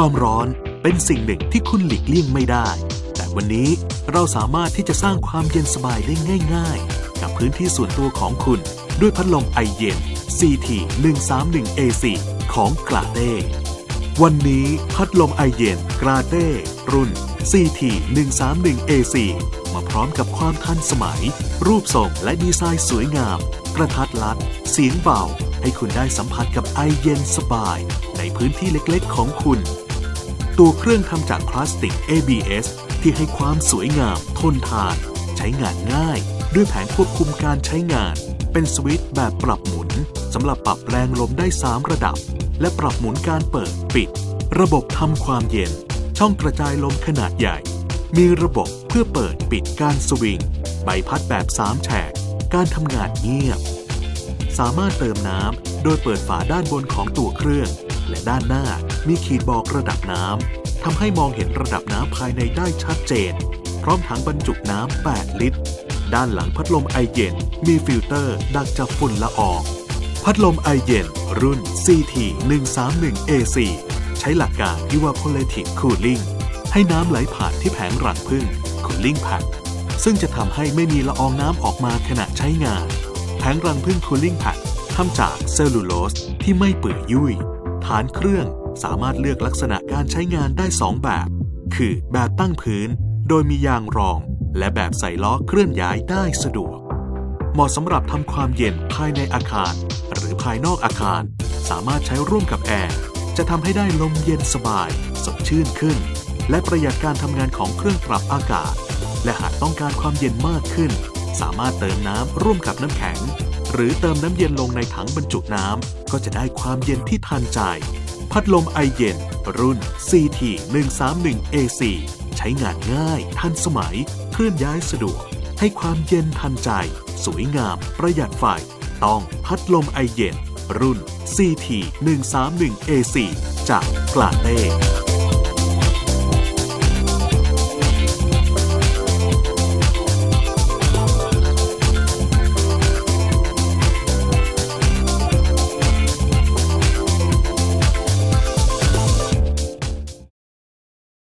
ความร้อนเป็นสิ่งหนึ่งที่คุณหลีกเลี่ยงไม่ได้ แต่วันนี้เราสามารถที่จะสร้างความเย็นสบายได้ง่าย ๆ กับพื้นที่ส่วนตัวของคุณ ด้วยพัดลมไอเย็น CT 131 AC ของกราเต้วันนี้พัดลมไอเย็นกราเต้รุ่น CT 131 AC มาพร้อมกับความทันสมัย รูปทรงและดีไซน์สวยงาม กระทัดรัด เสียงเบา ให้คุณได้สัมผัสกับไอเย็นสบาย ในพื้นที่เล็กๆของคุณ ตัวเครื่องทำจากพลาสติก ABS ที่ให้ความสวยงาม ทนทาน ใช้งานง่าย ด้วยแผงควบคุมการใช้งาน เป็นสวิตช์แบบปรับหมุนสำหรับปรับแรงลมได้ 3 ระดับ และปรับหมุนการเปิดปิด ระบบทำความเย็น ช่องกระจายลมขนาดใหญ่ มีระบบเพื่อเปิดปิดการสวิง ใบพัดแบบ3แฉก การทำงานเงียบ สามารถเติมน้ำโดยเปิดฝาด้านบนของตัวเครื่อง และด้านหน้า มีขีดบอกระดับน้ำทำให้มองเห็นระดับน้ำภายในได้ชัดเจน พร้อมถังบรรจุน้ำ 8 ลิตร ด้านหลังพัดลมไอเย็น มีฟิลเตอร์ดักจับฝุ่นละออง พัดลมไอเย็น รุ่น CT 131 AC ใช้หลักการ Evaporative Cooling ให้น้ำไหลผ่านที่แผงรังพึ่ง Cooling Pack ซึ่งจะทำให้ไม่มีละอองน้ำออกมาขณะใช้งาน แผงรังพึ่ง Cooling Pack ทำจากเซลลูโลสที่ไม่เปื่อยยุ่ย ฐานเครื่องสามารถเลือกลักษณะการใช้งานได้ 2 แบบ คือแบบตั้งพื้น โดยมียางรอง และแบบใส่ล้อเคลื่อนย้ายได้สะดวก เหมาะสำหรับทำความเย็นภายในอาคาร หรือภายนอกอาคาร สามารถใช้ร่วมกับแอร์จะทำให้ได้ลมเย็นสบาย สดชื่นขึ้น และประหยัดการทำงานของเครื่องปรับอากาศ และหากต้องการความเย็นมากขึ้น สามารถเติมน้ำร่วมกับน้ำแข็ง หรือเติมน้ำเย็นลงในถังบรรจุน้ำ ก็จะได้ความเย็นที่ทันใจ พัดลมไอเย็น รุ่น CT 131 AC ใช้งานง่าย ทันสมัย เคลื่อนย้ายสะดวก ให้ความเย็นทันใจ สวยงาม ประหยัดไฟ ต้องพัดลมไอเย็น รุ่น CT 131 AC จากกลาเต้